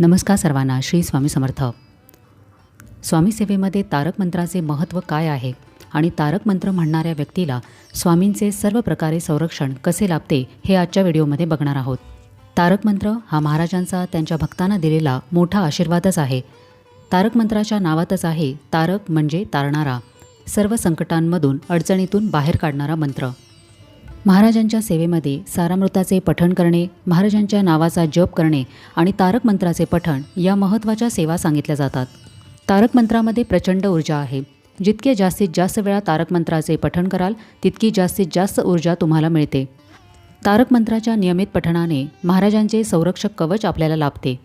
नमस्कार सर्वांना श्री स्वामी समर्थ. स्वामी सेवेमध्ये तारक मंत्राचे महत्त्व काय आहे आणि तारक मंत्र म्हणणाऱ्या व्यक्तीला स्वामींचे सर्व प्रकारे संरक्षण कसे लाभते हे आजच्या व्हिडिओमध्ये बघणार आहोत. तारक मंत्र हा महाराजांचा त्यांच्या भक्तांना दिलेला मोठा आशीर्वादच आहे. तारक मंत्राच्या नावातच आहे तारक म्हणजे तारणारा सर्व संकटांमधून अडचणीतून बाहेर काढणारा मंत्र. महाराजांच्या सेवेमध्ये सारामृताचे पठण करणे महाराजांच्या नावाचा जप करणे आणि तारक मंत्राचे पठण या महत्त्वाच्या सेवा सांगितल्या जातात. तारक मंत्रामध्ये प्रचंड ऊर्जा आहे. जितके जास्तीत जास्त वेळा तारक मंत्राचे पठण कराल तितकी जास्तीत जास्त ऊर्जा तुम्हाला मिळते. तारक मंत्राच्या नियमित पठणाने महाराजांचे संरक्षक कवच आपल्याला लाभते.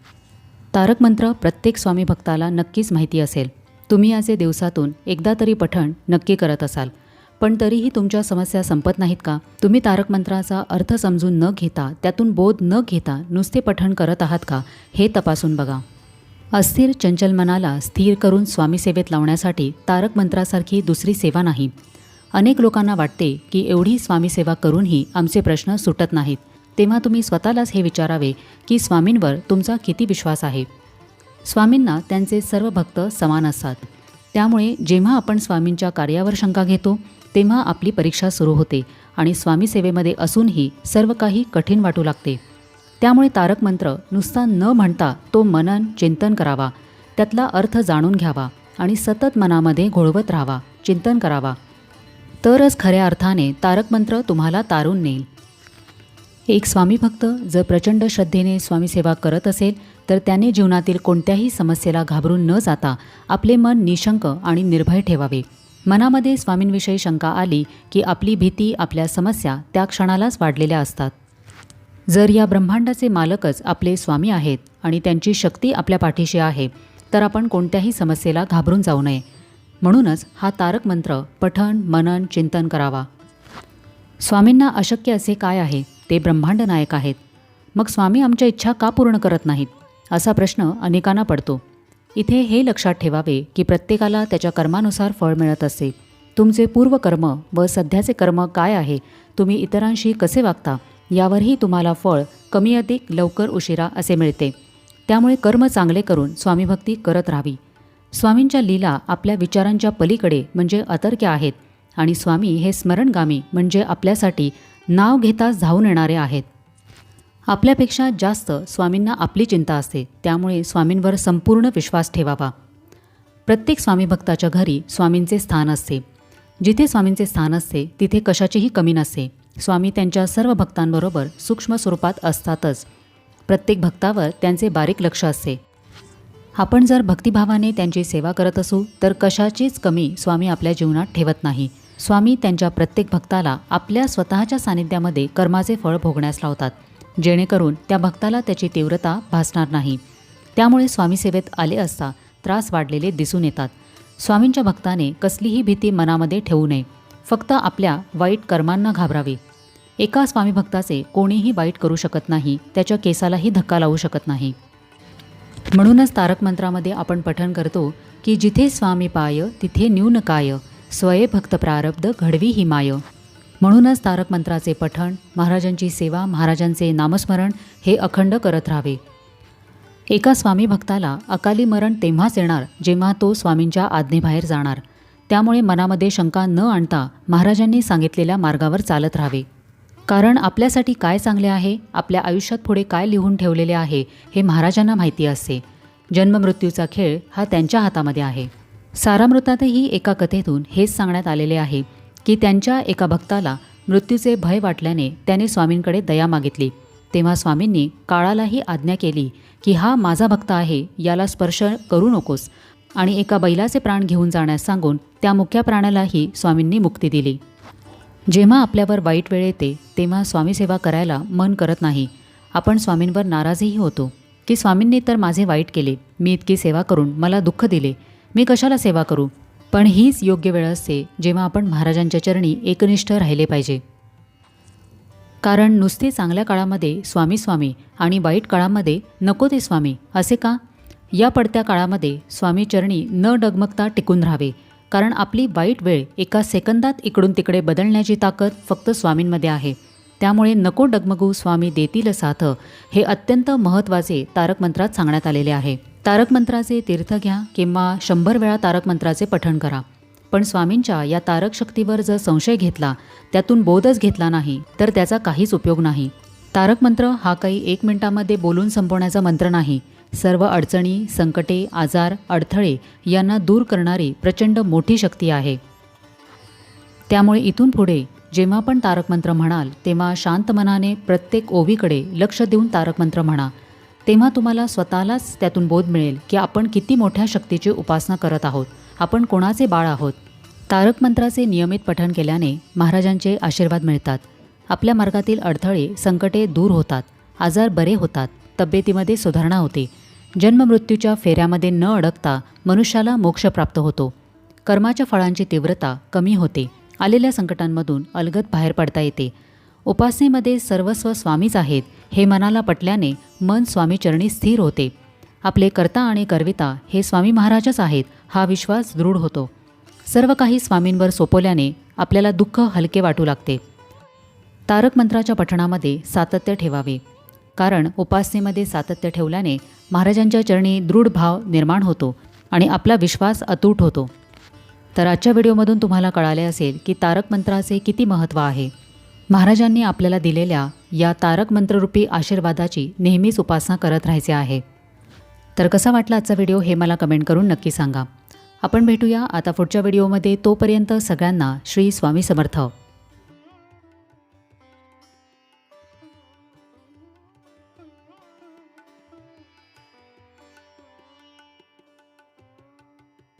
तारक मंत्र प्रत्येक स्वामी भक्ताला नक्कीच माहिती असेल. तुम्ही याचे दिवसातून एकदा तरी पठण नक्की करत असाल. पण तरीही तुमच्या समस्या संपत नाहीत का? तुम्ही तारक मंत्राचा अर्थ समजून न घेता त्यातून बोध न घेता नुसते पठण करत आहात का? हे तपासून बघा. अस्थिर चंचल मनाला स्थिर करून स्वामी सेवेत लावण्यासाठी तारक मंत्रासारखी दुसरी सेवा नाही. अनेक लोकांना वाटते की एवढी स्वामी सेवा करूनही आमचे प्रश्न सुटत नाहीत. तेव्हा तुम्ही स्वतःलाच हे विचारावे की स्वामींवर तुमचा किती विश्वास आहे? स्वामींना त्यांचे सर्व भक्त समान असतात. त्यामुळे जेव्हा आपण स्वामींच्या कार्यावर शंका घेतो तेव्हा आपली परीक्षा सुरू होते आणि स्वामीसेवेमध्ये असूनही सर्व काही कठीण वाटू लागते. त्यामुळे तारक मंत्र नुसता न म्हणता तो मनन चिंतन करावा. त्यातला अर्थ जाणून घ्यावा आणि सतत मनामध्ये घोळवत राहावा चिंतन करावा. तरच खऱ्या अर्थाने तारक मंत्र तुम्हाला तारून नेईल. एक स्वामी भक्त जर प्रचंड श्रद्धेने स्वामीसेवा करत असेल तर त्याने जीवनातील कोणत्याही समस्येला घाबरून न जाता आपले मन निशंक आणि निर्भय ठेवावे. मनामध्ये स्वामींविषयी शंका आली की आपली भीती आपल्या समस्या त्या क्षणालाच वाढलेल्या असतात. जर या ब्रह्मांडाचे मालकच आपले स्वामी आहेत आणि त्यांची शक्ती आपल्या पाठीशी आहे तर आपण कोणत्याही समस्येला घाबरून जाऊ नये. म्हणूनच हा तारक मंत्र पठण मनन चिंतन करावा. स्वामींना अशक्य असे काय आहे? ते ब्रह्मांड नायक आहेत. मग स्वामी आमच्या इच्छा का पूर्ण करत नाहीत? असा प्रश्न अनेकांना पडतो. इथे हे लक्षात ठेवावे की प्रत्येकाला त्याच्या कर्मानुसार फळ मिळत असते तुमचे पूर्वकर्म व सध्याचे कर्म काय आहे तुम्ही इतरांशी कसे वागता यावरही तुम्हाला फळ कमी अधिक लवकर उशिरा असे मिळते. त्यामुळे कर्म चांगले करून स्वामीभक्ती करत राहावी. स्वामींच्या लीला आपल्या विचारांच्या पलीकडे म्हणजे अतर्क्य आहेत आणि स्वामी हे स्मरणगामी म्हणजे आपल्यासाठी नाव घेताच धावून येणारे आहेत. आपल्यापेक्षा जास्त स्वामींना आपली चिंता असते त्यामुळे स्वामींवर संपूर्ण विश्वास ठेवावा. प्रत्येक स्वामी भक्ताच्या घरी स्वामींचे स्थान असते. जिथे स्वामींचे स्थान असते तिथे कशाचीही कमी नसते. स्वामी त्यांच्या सर्व भक्तांबरोबर सूक्ष्म स्वरूपात असतातच. प्रत्येक भक्तावर त्यांचे बारीक लक्ष असते. आपण जर भक्तिभावाने त्यांची सेवा करत असू तर कशाचीच कमी स्वामी आपल्या जीवनात ठेवत नाही. स्वामी त्यांच्या प्रत्येक भक्ताला आपल्या स्वतःच्या सानिध्यामध्ये कर्माचे फळ भोगण्यास लावतात. जेणेकरून त्या भक्ताला त्याची तीव्रता भासणार नाही. त्यामुळे स्वामी सेवेत आले असता त्रास वाढलेले दिसून येतात. स्वामींच्या भक्ताने कसलीही भीती मनामध्ये ठेवू नये. फक्त आपल्या वाईट कर्मांना घाबरावे. एका स्वामी भक्ताचे कोणीही वाईट करू शकत नाही. त्याच्या केसालाही धक्का लावू शकत नाही. म्हणूनच तारक मंत्रामध्ये आपण पठण करतो की जिथे स्वामी पाय तिथे न्यून काय. स्वये भक्त प्रारब्ध घडवी हिमाय म्हणूनच तारक मंत्राचे पठण महाराजांची सेवा महाराजांचे नामस्मरण हे अखंड करत राहावे. एका स्वामी भक्ताला अकाली मरण तेव्हाच येणार जेव्हा तो स्वामींच्या आज्ञेबाहेर जाणार. त्यामुळे मनामध्ये शंका न आणता महाराजांनी सांगितलेल्या मार्गावर चालत राहावे. कारण आपल्यासाठी काय चांगले आहे आपल्या आयुष्यात पुढे काय लिहून ठेवलेले आहे हे महाराजांना माहिती असते. जन्ममृत्यूचा खेळ हा त्यांच्या हातामध्ये आहे. सारामृतातही एका कथेतून हेच सांगण्यात आलेले आहे. की त्यांच्या एका भक्ताला मृत्यूचे भय वाटल्याने त्याने स्वामींकडे दया मागितली. तेव्हा स्वामींनी काळालाही आज्ञा केली की हा माझा भक्त आहे याला स्पर्श करू नकोस आणि एका बैलाचे प्राण घेऊन जाण्यास सांगून त्या मुख्या प्राण्यालाही स्वामींनी मुक्ती दिली. जेव्हा आपल्यावर वाईट वेळ येते तेव्हा स्वामीसेवा करायला मन करत नाही. आपण स्वामींवर नाराजही होतो. की स्वामींनी तर माझे वाईट केले मी इतकी सेवा करून मला दुःख दिले मी कशाला सेवा करू? पण हीच योग्य वेळ असते जेव्हा आपण महाराजांच्या चरणी एकनिष्ठ राहिले पाहिजे. कारण नुसते चांगल्या काळामध्ये स्वामी स्वामी आणि वाईट काळामध्ये नको ते स्वामी असे का? या पडत्या काळामध्ये स्वामी चरणी न डगमगता टिकून राहावे कारण आपली वाईट वेळ एका सेकंदात इकडून तिकडे बदलण्याची ताकद फक्त स्वामींमध्ये आहे. त्यामुळे नको डगमगू स्वामी देतील साथ हे अत्यंत महत्त्वाचे तारक मंत्रात सांगण्यात आलेले आहे. तारक मंत्राचे तीर्थ घ्या किंवा शंभर वेळा तारक मंत्राचे पठण करा. पण स्वामींच्या या तारक शक्तीवर जर संशय घेतला त्यातून बोधच घेतला नाही तर त्याचा काहीच उपयोग नाही. तारक मंत्र हा काही एक मिनिटामध्ये बोलून संपवण्याचा मंत्र नाही. सर्व अडचणी संकटे आजार अडथळे यांना दूर करणारी प्रचंड मोठी शक्ती आहे. त्यामुळे इथून पुढे जेव्हा पण तारक मंत्र म्हणाल तेव्हा शांत मनाने प्रत्येक ओवीकडे लक्ष देऊन तारक मंत्र म्हणा. तेव्हा तुम्हाला स्वतःलाच त्यातून बोध मिळेल की आपण किती मोठ्या शक्तीची उपासना करत आहोत. आपण कोणाचे बाळ आहोत? तारक मंत्राचे नियमित पठण केल्याने महाराजांचे आशीर्वाद मिळतात. आपल्या मार्गातील अडथळे संकटे दूर होतात. आजार बरे होतात. तब्येतीमध्ये सुधारणा होते. जन्ममृत्यूच्या फेऱ्यामध्ये न अडकता मनुष्याला मोक्ष प्राप्त होतो. कर्माच्या फळांची तीव्रता कमी होते. आलेल्या संकटांमधून अलगद बाहेर पडता येते. उपासनेमध्ये सर्वस्व स्वामीच आहेत हे मनाला पटल्याने मन स्वामीचरणी स्थिर होते. आपले कर्ता आणि कर्विता हे स्वामी महाराजच आहेत हा विश्वास दृढ होतो. सर्व काही स्वामींवर सोपवल्याने आपल्याला दुःख हलके वाटू लागते. तारक मंत्राच्या पठणामध्ये सातत्य ठेवावे. कारण उपासनेमध्ये सातत्य ठेवल्याने महाराजांच्या चरणी दृढ भाव निर्माण होतो आणि आपला विश्वास अतूट होतो. तर आजच्या व्हिडिओमधून तुम्हाला कळाले असेल की तारक मंत्राचे किती महत्त्व आहे. महाराजांनी आपल्याला दिलेल्या या तारक मंत्ररूपी आशीर्वादाची नेहमीच उपासना करत राहायचे आहे. तर कसा वाटला आजचा व्हिडिओ हे मला कमेंट करून नक्की सांगा. आपण भेटूया आता पुढच्या व्हिडिओमध्ये तोपर्यंत सगळ्यांना श्री स्वामी समर्थ.